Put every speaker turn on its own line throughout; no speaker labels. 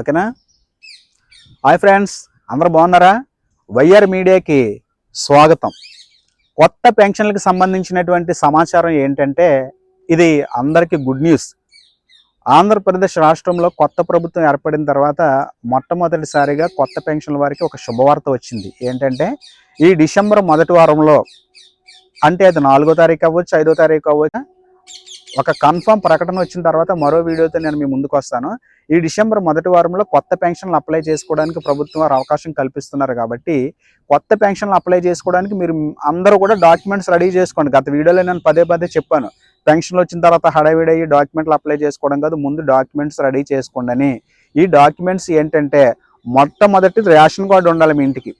ఓకేనా? Hi friends అందరు బాగున్నారా? వైఆర్ మీడియాకి స్వాగతం. కొత్త పెన్షన్లకు సంబంధించినటువంటి సమాచారం ఏంటంటే ఇది అందరికీ గుడ్ న్యూస్. ఆంధ్రప్రదేశ్ రాష్ట్రంలో కొత్త ప్రభుత్వం ఏర్పడిన తర్వాత మొట్టమొదటిసారిగా కొత్త పెన్షన్ల వారికి ఒక శుభవార్త వచ్చింది. ఏంటంటే ఈ డిసెంబర్ మొదటి వారంలో అంటే అది నాలుగో తారీఖు అవ్వచ్చు ఐదో తారీఖు అవ్వచ్చు ఒక కన్ఫర్మ్ ప్రకటన వచ్చిన తర్వాత మరో వీడియోతో నేను మీ ముందుకు వస్తాను. ఈ డిసెంబర్ మొదటి వారంలో కొత్త పెన్షన్లు అప్లై చేసుకోవడానికి ప్రభుత్వం వారు అవకాశం కల్పిస్తున్నారు కాబట్టి కొత్త పెన్షన్లు అప్లై చేసుకోవడానికి మీరు అందరూ కూడా డాక్యుమెంట్స్ రెడీ చేసుకోండి. గత వీడియోలో నేను పదే పదే చెప్పాను. పెన్షన్లు వచ్చిన తర్వాత హడావిడయ్యి డాక్యుమెంట్లు అప్లై చేసుకోవడం కాదు ముందు డాక్యుమెంట్స్ రెడీ చేసుకోండి అని. ఈ డాక్యుమెంట్స్ ఏంటంటే మొట్టమొదటి రేషన్ కార్డు ఉండాలి మీ ఇంటికి.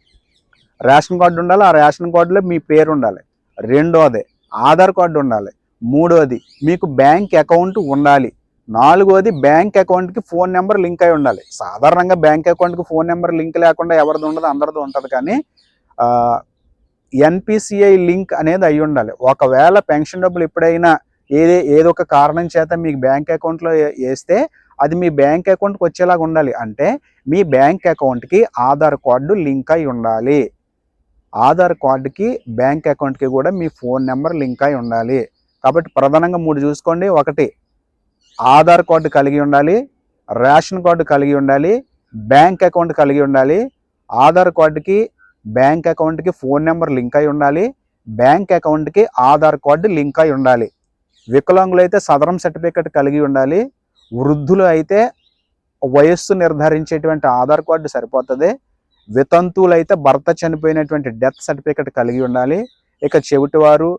రేషన్ కార్డు ఉండాలి ఆ రేషన్ కార్డులో మీ పేరు ఉండాలి. రెండోది ఆధార్ కార్డు ఉండాలి. మూడోది మీకు బ్యాంక్ అకౌంట్ ఉండాలి. నాలుగోది బ్యాంక్ అకౌంట్కి ఫోన్ నెంబర్ లింక్ అయి ఉండాలి. సాధారణంగా బ్యాంక్ అకౌంట్కి ఫోన్ నెంబర్ లింక్ లేకుండా ఎవరిది ఉండదు అందరిది ఉంటుంది. కానీ ఎన్పిసిఐ లింక్ అనేది అయి ఉండాలి. ఒకవేళ పెన్షన్ డబ్బులు ఎప్పుడైనా ఏదే ఏదో ఒక కారణం చేత మీకు బ్యాంక్ అకౌంట్లో వేస్తే అది మీ బ్యాంక్ అకౌంట్కి వచ్చేలాగా ఉండాలి. అంటే మీ బ్యాంక్ అకౌంట్కి ఆధార్ కార్డు లింక్ అయి ఉండాలి. ఆధార్ కార్డుకి బ్యాంక్ అకౌంట్కి కూడా మీ ఫోన్ నెంబర్ లింక్ అయి ఉండాలి. కాబట్టి ప్రధానంగా మూడు చూసుకోండి. ఒకటి ఆధార్ కార్డు కలిగి ఉండాలి రేషన్ కార్డు కలిగి ఉండాలి బ్యాంక్ అకౌంట్ కలిగి ఉండాలి ఆధార్ కార్డుకి బ్యాంక్ అకౌంట్కి ఫోన్ నెంబర్ లింక్ అయి ఉండాలి బ్యాంక్ అకౌంట్కి ఆధార్ కార్డు లింక్ అయి ఉండాలి. వికలాంగులు అయితే సదరం సర్టిఫికెట్ కలిగి ఉండాలి వృద్ధులు అయితే వయస్సు నిర్ధారించేటువంటి ఆధార్ కార్డు సరిపోతుంది వితంతువులు అయితే భర్త చనిపోయినటువంటి డెత్ సర్టిఫికెట్ కలిగి ఉండాలి ఇక చెవిటివారు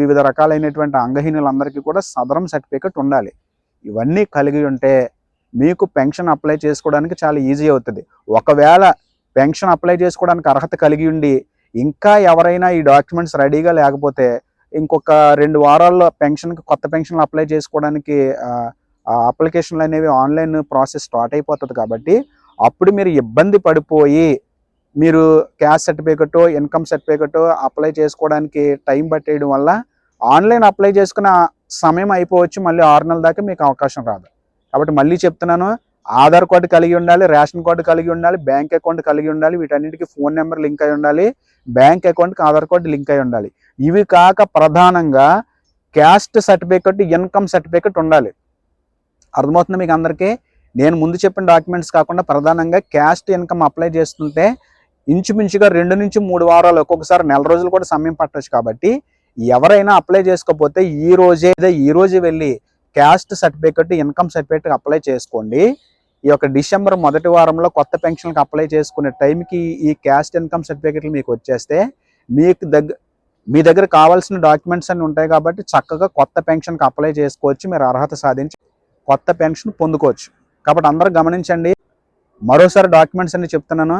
వివిధ రకాలైనటువంటి అంగహీనులందరికీ కూడా సదరం సర్టిఫికెట్ ఉండాలి. ఇవన్నీ కలిగి ఉంటే మీకు పెన్షన్ అప్లై చేసుకోవడానికి చాలా ఈజీ అవుతుంది. ఒకవేళ పెన్షన్ అప్లై చేసుకోవడానికి అర్హత కలిగి ఉండి ఇంకా ఎవరైనా ఈ డాక్యుమెంట్స్ రెడీగా లేకపోతే ఇంకొక రెండు వారాల్లో పెన్షన్కి కొత్త పెన్షన్లు అప్లై చేసుకోవడానికి అప్లికేషన్లు అనేవి ఆన్లైన్ ప్రాసెస్ స్టార్ట్ అయిపోతుంది కాబట్టి అప్పుడు మీరు ఇబ్బంది పడిపోయి మీరు caste certificate income certificate apply చేసుకోవడానికి టైం పట్టేయడం వల్ల ఆన్లైన్ అప్లై చేసుకున్న సమయం అయిపోవచ్చు మళ్ళీ ఆరు నెలల దాకా మీకు అవకాశం రాదు. కాబట్టి మళ్ళీ చెప్తున్నాను ఆధార్ కార్డు కలిగి ఉండాలి రేషన్ కార్డు కలిగి ఉండాలి బ్యాంక్ అకౌంట్ కలిగి ఉండాలి వీటన్నిటికీ ఫోన్ నెంబర్ లింక్ అయి ఉండాలి బ్యాంక్ అకౌంట్కి ఆధార్ కార్డు లింక్ అయి ఉండాలి. ఇవి కాక ప్రధానంగా క్యాస్ట్ సర్టిఫికెట్ ఇన్కమ్ సర్టిఫికెట్ ఉండాలి. అర్థమవుతుంది మీకు అందరికీ? నేను ముందు చెప్పిన డాక్యుమెంట్స్ కాకుండా ప్రధానంగా క్యాస్ట్ ఇన్కమ్ అప్లై చేస్తుంటే ఇంచుమించుగా రెండు నుంచి మూడు వారాలు ఒక్కొక్కసారి నెల రోజులు కూడా సమయం పట్టచ్చు కాబట్టి ఎవరైనా అప్లై చేసుకోకపోతే ఈ రోజే ఈ రోజు వెళ్ళి caste certificate income certificate apply చేసుకోండి. ఈ యొక్క డిసెంబర్ మొదటి వారంలో కొత్త పెన్షన్కి అప్లై చేసుకునే టైంకి ఈ క్యాస్ట్ ఇన్కమ్ సర్టిఫికెట్లు మీకు వచ్చేస్తే మీకు దగ్గర మీ దగ్గర కావాల్సిన డాక్యుమెంట్స్ అన్ని ఉంటాయి కాబట్టి చక్కగా కొత్త పెన్షన్కి అప్లై చేసుకోవచ్చు. మీరు అర్హత సాధించి కొత్త పెన్షన్ పొందుకోవచ్చు. కాబట్టి అందరూ గమనించండి. మరోసారి డాక్యుమెంట్స్ అన్ని చెప్తున్నాను.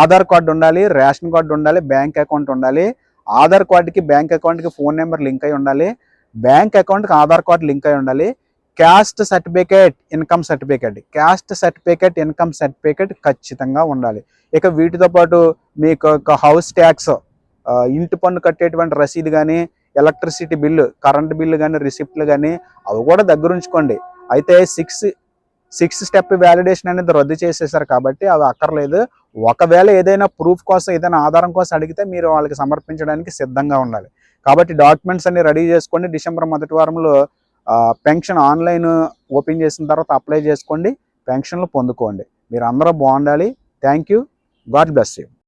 ఆధార్ కార్డు ఉండాలి రేషన్ కార్డు ఉండాలి బ్యాంక్ అకౌంట్ ఉండాలి. ఆధార్ కార్డుకి బ్యాంక్ అకౌంట్కి ఫోన్ నెంబర్ లింక్ అయి ఉండాలి. బ్యాంక్ అకౌంట్కి ఆధార్ కార్డు లింక్ అయి ఉండాలి. Caste certificate income certificate. Caste certificate income certificate ఖచ్చితంగా ఉండాలి. ఇక వీటితో పాటు మీకు ఒక హౌస్ ట్యాక్స్ ఇంటి పన్ను కట్టేటువంటి రసీదు కానీ ఎలక్ట్రిసిటీ బిల్లు కరెంట్ బిల్లు కానీ రిసిప్ట్లు కానీ అవి కూడా దగ్గరుంచుకోండి. అయితే సిక్స్ సిక్స్ స్టెప్ వ్యాలిడేషన్ అనేది రద్దు చేసేసారు కాబట్టి అవి అక్కర్లేదు. ఒకవేళ ఏదైనా ప్రూఫ్ కోసం ఏదైనా ఆధారం కోసం అడిగితే మీరు వాళ్ళకి సమర్పించడానికి సిద్ధంగా ఉండాలి. కాబట్టి డాక్యుమెంట్స్ అన్ని రెడీ చేసుకోండి. డిసెంబర్ మొదటి వారంలో పెన్షన్ ఆన్లైన్ ఓపెన్ చేసిన తర్వాత అప్లై చేసుకోండి. పెన్షన్లు పొందుకోండి. మీరు అందరూ బాగుండాలి. Thank you. God bless you.